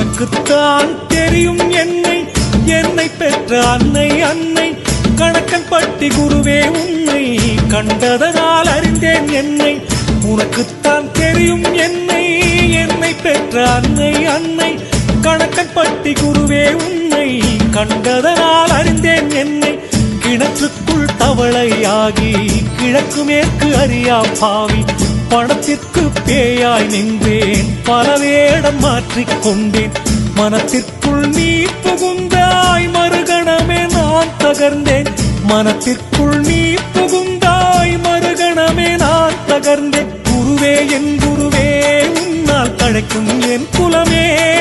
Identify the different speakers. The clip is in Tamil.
Speaker 1: உனக்குத்தான் தெரியும் என்னை என்னை பெற்ற அன்னை அன்னை. கணக்கன் பட்டி குருவே உன்னை கண்டதனால் அறிந்தேன் என்னை. உனக்குத்தான் தெரியும் என்னை என்னை பெற்ற அன்னை அன்னை. கணக்கன் பட்டி குருவே உன்னை கண்டதனால் அறிந்தேன் என்னை. கிணற்றுக்குள் தவளையாகி கிழக்கு மேற்கு அறியா பாவி. பணத்திற்கு பேயாய் நின்றேன். பல வேடம் மாற்றிக் கொண்டேன். மனத்திற்குள் நீ புகுந்தாய். மறுகணமே நான் தகர்ந்தேன். மனத்திற்குள் நீ புகுந்தாய். மறுகணமே நான் தகர்ந்தேன். குருவே என் குருவே உன்னால் கழைக்கும் என் குலமே.